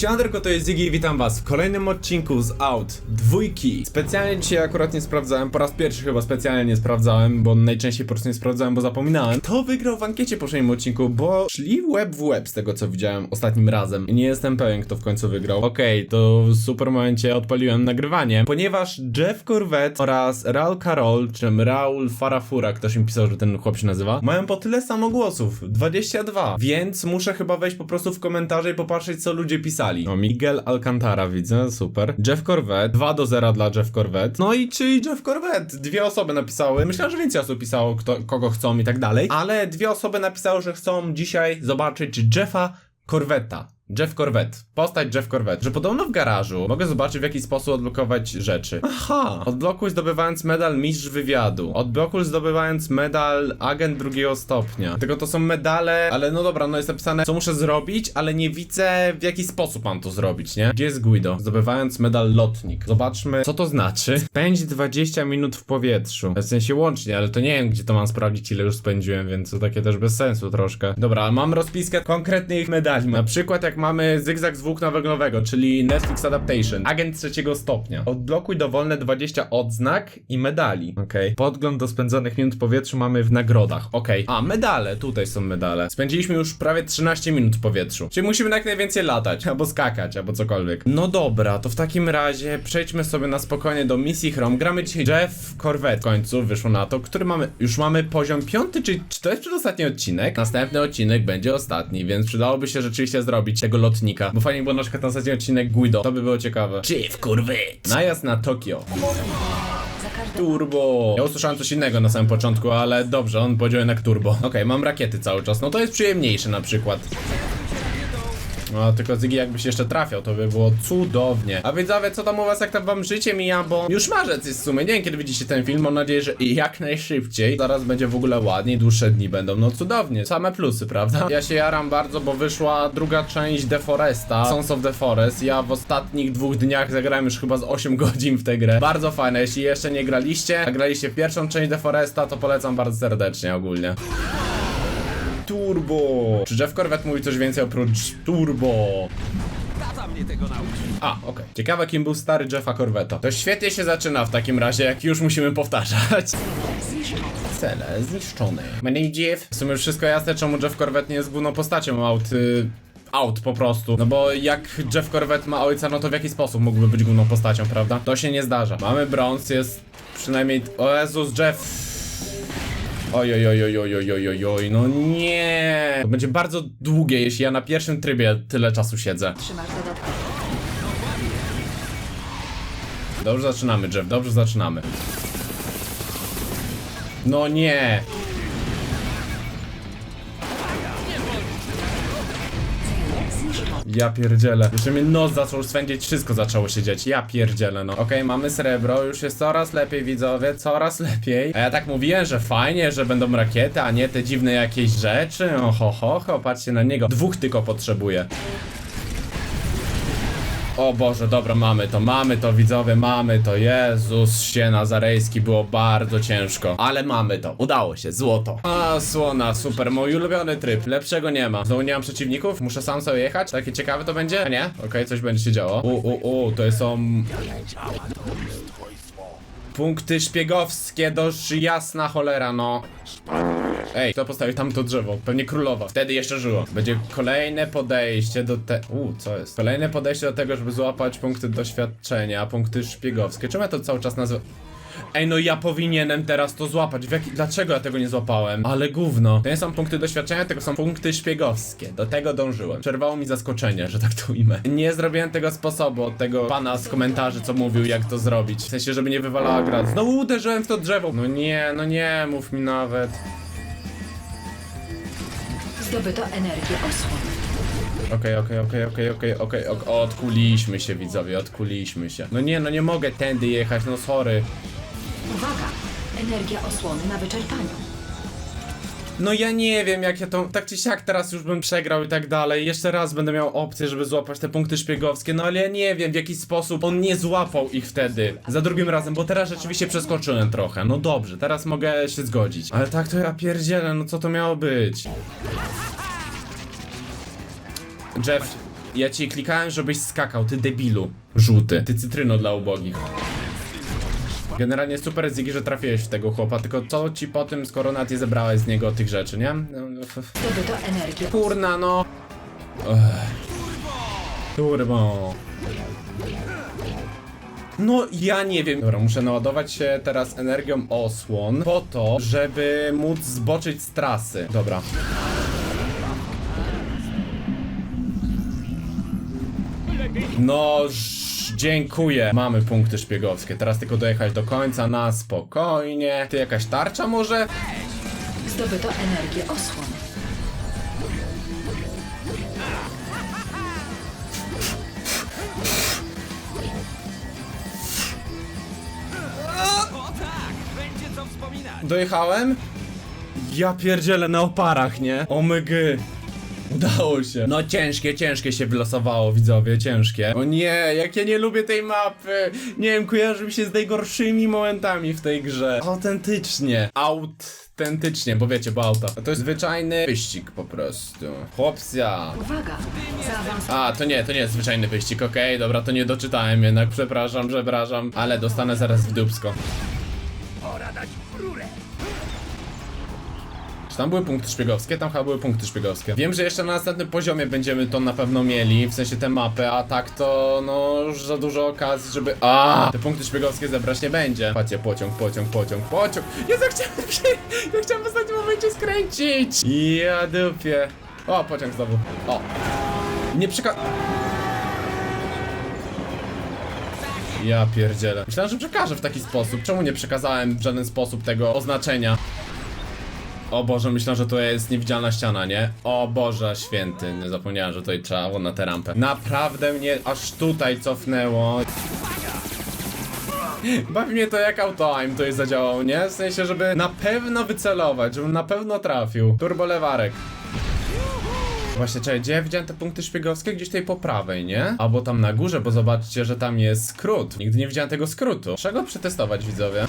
Siemanderko, to jest Ziggy i witam was w kolejnym odcinku z Out dwójki. Specjalnie dzisiaj akurat nie sprawdzałem, po raz pierwszy chyba specjalnie nie sprawdzałem, bo najczęściej po prostu nie sprawdzałem, bo zapominałem. To wygrał w ankiecie po poprzednim odcinku, bo szli łeb w łeb z tego co widziałem ostatnim razem. Nie jestem pewien kto w końcu wygrał. Okej, to w super momencie odpaliłem nagrywanie, ponieważ Jeff Corvette oraz Raul Carol, czy Raul Farafura, ktoś mi pisał, że ten chłop się nazywa, mają po tyle samo głosów, 22, więc muszę chyba wejść po prostu w komentarze i popatrzeć co ludzie pisali. O, Miguel Alcantara widzę, super. Jeff Corvette, 2 do 0 dla Jeff Corvette. No i czyli Jeff Corvette, dwie osoby napisały, myślałem, że więcej osób pisało, kto, kogo chcą i tak dalej, ale dwie osoby napisały, że chcą dzisiaj zobaczyć Jeffa Corvetta. Jeff Corvette. Postać Jeff Corvette. Że podobno w garażu mogę zobaczyć w jaki sposób odblokować rzeczy. Aha! Odblokuj zdobywając medal mistrz wywiadu. Odblokuj zdobywając medal agent drugiego stopnia. Tylko to są medale, ale no dobra, no jest napisane co muszę zrobić, ale nie widzę w jaki sposób mam to zrobić, nie? Gdzie jest Guido? Zdobywając medal lotnik. Zobaczmy co to znaczy. Spędź 20 minut w powietrzu. W sensie łącznie, ale to nie wiem gdzie to mam sprawdzić ile już spędziłem, więc to takie też bez sensu troszkę. Dobra, mam rozpiskę konkretnych medali. Na przykład jak mamy zygzak z włókna węglowego, czyli Netflix Adaptation. Agent trzeciego stopnia. Odblokuj dowolne 20 odznak i medali. Okej. Podgląd do spędzonych minut w powietrzu mamy w nagrodach. Okej. A, medale. Tutaj są medale. Spędziliśmy już prawie 13 minut w powietrzu. Czyli musimy jak najwięcej latać, albo skakać, albo cokolwiek. No dobra, to w takim razie przejdźmy sobie na spokojnie do misji Chrome. Gramy dzisiaj Jeff Corvette w końcu, wyszło na to, który mamy, już mamy poziom piąty, czyli czy to jest przedostatni odcinek? Następny odcinek będzie ostatni, więc przydałoby się rzeczywiście zrobić lotnika, bo fajnie było na przykład na ostatni odcinek Guido, to by było ciekawe. Jeff Corvette! Najazd na Tokio. Turbo. Ja usłyszałem coś innego na samym początku, ale dobrze, on powiedział jednak turbo. Okej, mam rakiety cały czas, no to jest przyjemniejsze na przykład. No, tylko Zygi jakby się jeszcze trafiał, to by było cudownie. A widzowie, co tam u was, jak tam wam życie mija, bo już marzec jest w sumie, nie wiem kiedy widzicie ten film, mam nadzieję, że jak najszybciej. Zaraz będzie w ogóle ładniej, dłuższe dni będą, no cudownie. Same plusy, prawda? Ja się jaram bardzo, bo wyszła druga część The Foresta, Sons of the Forest. Ja w ostatnich dwóch dniach zagrałem już chyba z 8 godzin w tę grę. Bardzo fajne, jeśli jeszcze nie graliście, a graliście w pierwszą część The Foresta, to polecam bardzo serdecznie ogólnie. Turbo! Czy Jeff Corvette mówi coś więcej oprócz Turbo? A, okej. Ciekawe kim był stary Jeffa Corvetta. To świetnie się zaczyna w takim razie, jak już musimy powtarzać. Cele zniszczone. My name Jeff. W sumie już wszystko jasne, czemu Jeff Corvette nie jest główną postacią aut. Y Out po prostu. No bo jak Jeff Corvette ma ojca, no to w jaki sposób mógłby być główną postacią, prawda? To się nie zdarza. Mamy brąz, jest przynajmniej... O Jezus, Jeff... Oj, oj, oj, oj, oj, oj, oj, oj, no nie. To będzie bardzo długie, jeśli ja na pierwszym trybie tyle czasu siedzę. Trzymasz dodatkowo. Dobrze zaczynamy, Jeff, dobrze zaczynamy. No nie. Ja pierdzielę. Jeszcze mnie nos zaczął swędzić, wszystko zaczęło się dziać. Ja pierdzielę, no. Okej, mamy srebro, już jest coraz lepiej, widzowie, coraz lepiej. A ja tak mówiłem, że fajnie, że będą rakiety, a nie te dziwne jakieś rzeczy. Oho, ho, ho, patrzcie na niego. Dwóch tylko potrzebuję. O Boże, dobra, mamy to, mamy to, widzowie, mamy to. Jezus się Nazarejski, było bardzo ciężko. Ale mamy to, udało się, złoto. A, słona, super, mój ulubiony tryb, lepszego nie ma. Znowu nie mam przeciwników, muszę sam sobie jechać? Takie ciekawe to będzie? A nie? Okej, coś będzie się działo. U, u, u, to są... Punkty szpiegowskie, dość jasna cholera, no. Ej, kto postawił tam to drzewo? Pewnie królowa. Wtedy jeszcze żyło. Będzie kolejne podejście do te... U, co jest? Kolejne podejście do tego, żeby złapać punkty doświadczenia, punkty szpiegowskie. Czemu ja to cały czas nazywam? Ej, no ja powinienem teraz to złapać. W jaki... Dlaczego ja tego nie złapałem? Ale gówno. To nie są punkty doświadczenia, tylko są punkty szpiegowskie. Do tego dążyłem. Przerwało mi zaskoczenie, że tak to ujmę. Nie zrobiłem tego sposobu od tego pana z komentarzy, co mówił, jak to zrobić. W sensie, żeby nie wywalała gra. Znowu uderzyłem w to drzewo. No nie, no nie, mów mi nawet. Zdobyto energię osłon. Okej, okej, okej, okej, okej, okej, ok- odkuliśmy się widzowie, odkuliśmy się. No nie, no nie mogę tędy jechać, no sorry. Uwaga! Energia osłony na wyczerpaniu. No ja nie wiem jak ja to, tak czy siak teraz już bym przegrał i tak dalej. Jeszcze raz będę miał opcję, żeby złapać te punkty szpiegowskie, no ale ja nie wiem w jaki sposób on nie złapał ich wtedy. Za drugim razem, bo teraz rzeczywiście przeskoczyłem trochę. No dobrze, teraz mogę się zgodzić. Ale tak to ja pierdzielę, no co to miało być? Jeff, Ja ci klikałem, żebyś skakał, ty debilu. Żółty. Ty cytryno dla ubogich. Generalnie super Ziggy, że trafiłeś w tego chłopa, tylko co ci po tym, skoro nawet nie zebrałeś z niego tych rzeczy, nie? No, f- f- Zdobyto energię. Kurna no. Ech. Turbo. No ja nie wiem. Dobra, muszę naładować się teraz energią osłon po to, żeby móc zboczyć z trasy. Dobra. No, dziękuję. Mamy punkty szpiegowskie. Teraz tylko dojechać do końca na spokojnie. Ty jakaś tarcza może? Zdobyto energię osłon. Dojechałem? Ja pierdzielę na oparach, nie? Omygy. Udało się. No ciężkie, ciężkie się wylosowało, widzowie, ciężkie. O nie, jak ja nie lubię tej mapy. Nie wiem, kojarzy mi się z najgorszymi momentami w tej grze. Autentycznie. Autentycznie, bo wiecie, bo auta. To jest zwyczajny wyścig po prostu. Chłopcja. Uwaga! Zaawansowano. A, to nie, to nie jest zwyczajny wyścig, okej, dobra, to nie doczytałem jednak, przepraszam, przepraszam, ale dostanę zaraz w dupsko. Tam były punkty szpiegowskie? Tam chyba były punkty szpiegowskie. Wiem, że jeszcze na następnym poziomie będziemy to na pewno mieli, w sensie tę mapę, a tak to no już za dużo okazji, żeby... A, Te punkty szpiegowskie zebrać nie będzie. Patrzcie, pociąg, pociąg, pociąg, pociąg. Jezu, chciałem. Ja chciałem w ostatnim momencie skręcić. Ja dupie. O, pociąg znowu. O. Nie przeka... Ja pierdzielę. Myślałem, że przekażę w taki sposób. Czemu nie przekazałem w żaden sposób tego oznaczenia? O Boże, myślę, że to jest niewidzialna ściana, nie? O Boże święty, nie zapomniałem, że tutaj trzeba na tę rampę. Naprawdę mnie aż tutaj cofnęło. Bawi mnie to jak auto aim to jest zadziałał, nie? W sensie, żeby na pewno wycelować, żebym na pewno trafił. Turbo lewarek. Właśnie, czekaj, gdzie ja widziałem te punkty szpiegowskie? Gdzieś tutaj po prawej, nie? Albo tam na górze, bo zobaczcie, że tam jest skrót. Nigdy nie widziałem tego skrótu. Czego przetestować, widzowie?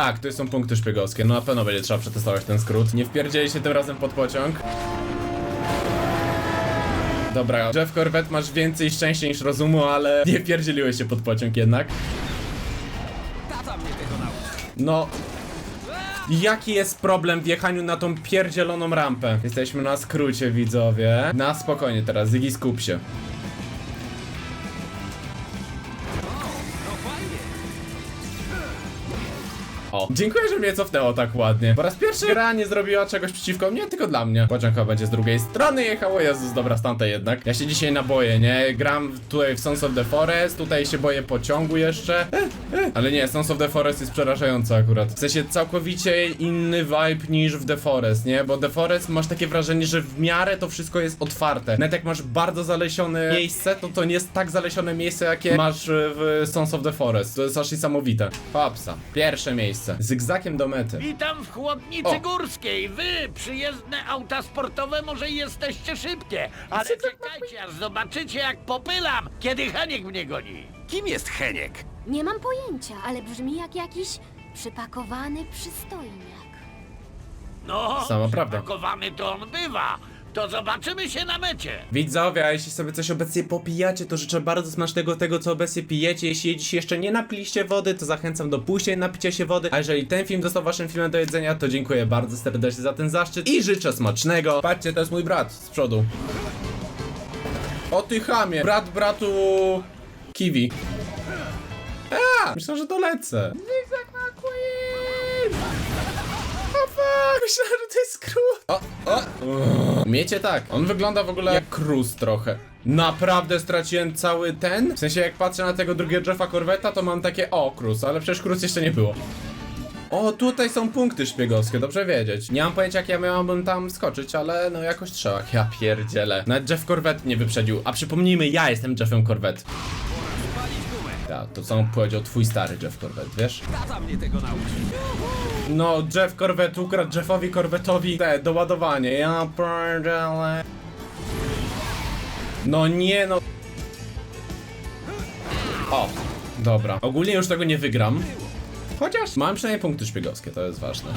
Tak, tu są punkty szpiegowskie. No na pewno będzie trzeba przetestować ten skrót. Nie wpierdzieli się tym razem pod pociąg. Dobra, Jeff Corvette masz więcej szczęścia niż rozumu, ale nie wpierdzieliłeś się pod pociąg jednak. No. Jaki jest problem w jechaniu na tą pierdzieloną rampę? Jesteśmy na skrócie, widzowie. Na spokojnie teraz, Ziggy skup się. Dziękuję, że mnie cofnęło tak ładnie. Po raz pierwszy gra nie zrobiła czegoś przeciwko mnie, tylko dla mnie. Pociąg będzie z drugiej strony jechało, Jezus, dobra, stąd jednak. Ja się dzisiaj naboję, nie? Gram tutaj w Sons of the Forest, tutaj się boję pociągu jeszcze. Ale nie, Sons of the Forest jest przerażający akurat. W sensie całkowicie inny vibe niż w The Forest, nie? Bo The Forest masz takie wrażenie, że w miarę to wszystko jest otwarte. Nawet jak masz bardzo zalesione miejsce, to to nie jest tak zalesione miejsce, jakie masz e, w Sons of the Forest. To jest aż niesamowite. Hopsa. Pierwsze miejsce. Zygzakiem do mety. Witam w chłodnicy O. górskiej. Wy, przyjezdne auta sportowe, może jesteście szybkie, ale czekajcie, aż zobaczycie, jak popylam, kiedy Haniek mnie goni. Kim jest Heniek? Nie mam pojęcia, ale brzmi jak jakiś przypakowany przystojniak. No, Sama prawda. to on bywa. To zobaczymy się na mecie. Widzowie, a jeśli sobie coś obecnie popijacie, to życzę bardzo smacznego tego, co obecnie pijecie. Jeśli dziś jeszcze nie napiliście wody, to zachęcam do pójścia i napicia się wody. A jeżeli ten film został waszym filmem do jedzenia, to dziękuję bardzo serdecznie za ten zaszczyt i życzę smacznego. Patrzcie, to jest mój brat z przodu. O ty chamie, brat bratu Kiwi. A, myślę, że dolecę. Zigzag McQueen! Fuck, myślałem, że to jest skrót. O, o. Umiecie tak. On wygląda w ogóle jak Cruz trochę. Naprawdę straciłem cały ten? W sensie jak patrzę na tego drugiego Jeffa Corvetta, to mam takie o, Cruz, ale przecież Cruz jeszcze nie było. O, tutaj są punkty szpiegowskie, dobrze wiedzieć. Nie mam pojęcia jak ja miałbym tam skoczyć, ale no jakoś trzeba. Ja pierdzielę. Nawet Jeff Corvette nie wyprzedził. A przypomnijmy, ja jestem Jeffem Corvette. Ja, to co powiedział twój stary Jeff Corvette, wiesz? Tata mnie tego nauczył. No, Jeff Corvette ukradł Jeffowi Corvette'owi te doładowanie. Ja pierdzielę. No nie no. O, dobra. Ogólnie już tego nie wygram. Chociaż mam przynajmniej punkty szpiegowskie, to jest ważne.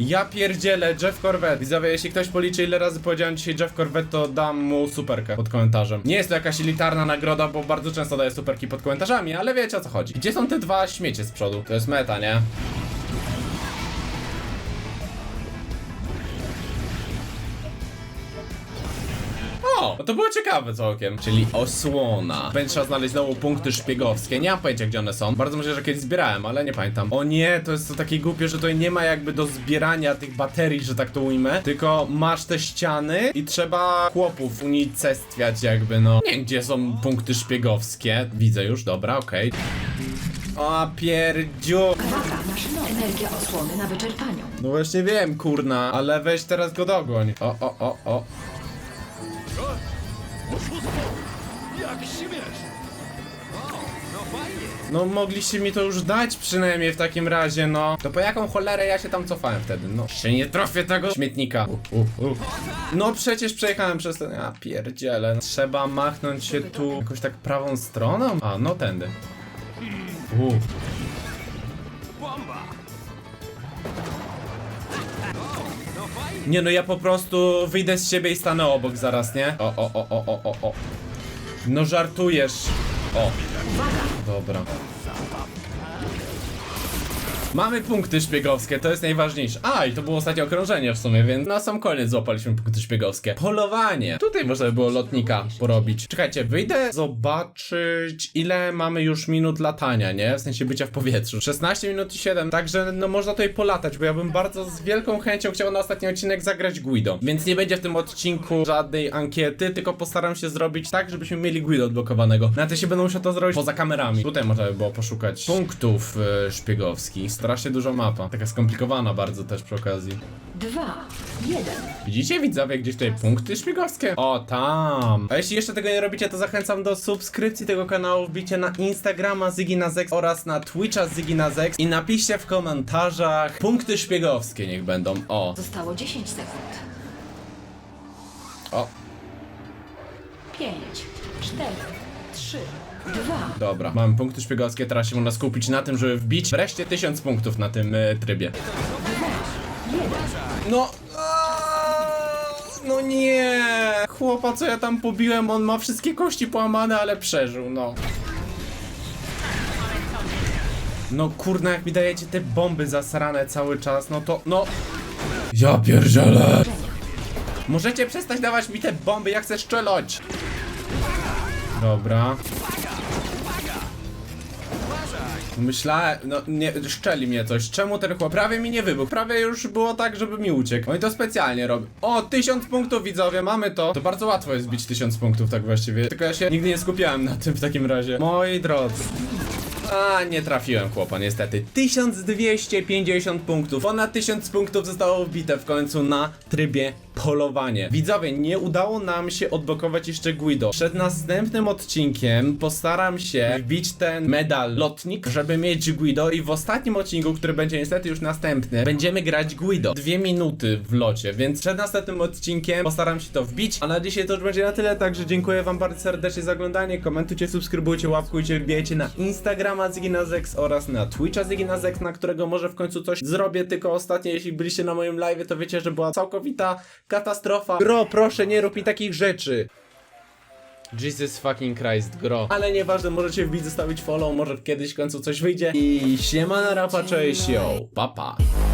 Ja pierdzielę, Jeff Corvette. Widzowie, jeśli ktoś policzy ile razy powiedziałem dzisiaj Jeff Corvette, to dam mu superkę pod komentarzem. Nie jest to jakaś elitarna nagroda, bo bardzo często daję superki pod komentarzami, ale wiecie o co chodzi. Gdzie są te dwa śmiecie z przodu? To jest meta, nie? O, no to było ciekawe całkiem. Czyli osłona. Będzie trzeba znaleźć znowu punkty szpiegowskie. Nie mam pojęcia, gdzie one są. Bardzo możliwe, że kiedyś zbierałem, ale nie pamiętam. O nie, to jest to takie głupie, że tutaj nie ma jakby do zbierania tych baterii, że tak to ujmę. Tylko masz te ściany i trzeba chłopów unicestwiać jakby, no. Nie gdzie są punkty szpiegowskie. Widzę już, dobra, okej. O pierdziu. Uwaga, maszyno. Energia osłony na wyczerpaniu. No właśnie wiem, kurna, ale weź teraz go dogoń. O, o, o, o. Śmiesz! No! No mogliście mi to już dać przynajmniej w takim razie, no. To po jaką cholerę ja się tam cofałem wtedy? No, się nie trafię tego śmietnika. Uh, uh, uh. No przecież przejechałem przez ten... Ja pierdzielę. Trzeba machnąć się tu jakoś tak prawą stroną? A, no tędy. No fajnie! Nie no, ja po prostu wyjdę z siebie i stanę obok zaraz, nie? O, o, o, o, o, o, o. No żartujesz. O. Dobra. Mamy punkty szpiegowskie, to jest najważniejsze. A, i to było ostatnie okrążenie w sumie, więc na sam koniec złapaliśmy punkty szpiegowskie. Polowanie. Tutaj można by było lotnika porobić. Czekajcie, wyjdę zobaczyć, ile mamy już minut latania, nie? W sensie bycia w powietrzu. 16 minut i 7, także no można tutaj polatać, bo ja bym bardzo z wielką chęcią chciał na ostatni odcinek zagrać Guido. Więc nie będzie w tym odcinku żadnej ankiety, tylko postaram się zrobić tak, żebyśmy mieli Guido odblokowanego. Na to się będę musiał to zrobić poza kamerami. Tutaj można by było poszukać punktów e, szpiegowskich. Strasznie duża mapa. Taka skomplikowana bardzo też przy okazji. Dwa, jeden. Widzicie widzowie gdzieś tutaj punkty szpiegowskie? O, tam. A jeśli jeszcze tego nie robicie, to zachęcam do subskrypcji tego kanału, wbicie na Instagrama Zygi na Zex oraz na Twitcha Zygi na Zex i napiszcie w komentarzach punkty szpiegowskie niech będą. O, Zostało 10 sekund. o, 5, 4, 3, 2. dobra. Mamy punkty szpiegowskie, teraz się można skupić na tym, żeby wbić wreszcie 1000 punktów na tym y, trybie. No. aaa, No nie! Chłopa, co ja tam pobiłem, on ma wszystkie kości połamane, ale przeżył, no. No kurna, jak mi dajecie te bomby zasrane cały czas, no to, no... Ja pierdzielę! Możecie przestać dawać mi te bomby, ja chcę strzelać! Dobra. Myślałem, no nie, szczeli mnie coś. Czemu ten chłop prawie mi nie wybuchł? Prawie już było tak, żeby mi uciekł. Oni to specjalnie robią. O, tysiąc punktów widzowie, mamy to. To bardzo łatwo jest zbić tysiąc punktów tak właściwie. Tylko ja się nigdy nie skupiałem na tym w takim razie. Moi drodzy. A, nie trafiłem chłopa, niestety. 1250 punktów. Ponad 1000 punktów zostało wbite w końcu na trybie polowanie. Widzowie, nie udało nam się odblokować jeszcze Guido. Przed następnym odcinkiem postaram się wbić ten medal lotnik, żeby mieć Guido i w ostatnim odcinku, który będzie niestety już następny, będziemy grać Guido. Dwie minuty w locie, więc przed następnym odcinkiem postaram się to wbić, a na dzisiaj to już będzie na tyle, także dziękuję wam bardzo serdecznie za oglądanie, komentujcie, subskrybujcie, łapkujcie, wbijajcie na Instagrama Ziginazex oraz na Twitcha Ziginazex, na którego może w końcu coś zrobię, tylko ostatnio jeśli byliście na moim live, to wiecie, że była całkowita katastrofa. Gro, proszę, nie rób mi takich rzeczy. Jesus fucking Christ, gro. Ale nieważne, możecie wbić, zostawić follow, może kiedyś w końcu coś wyjdzie. I siema na rapa, cześć, yo, papa. Pa.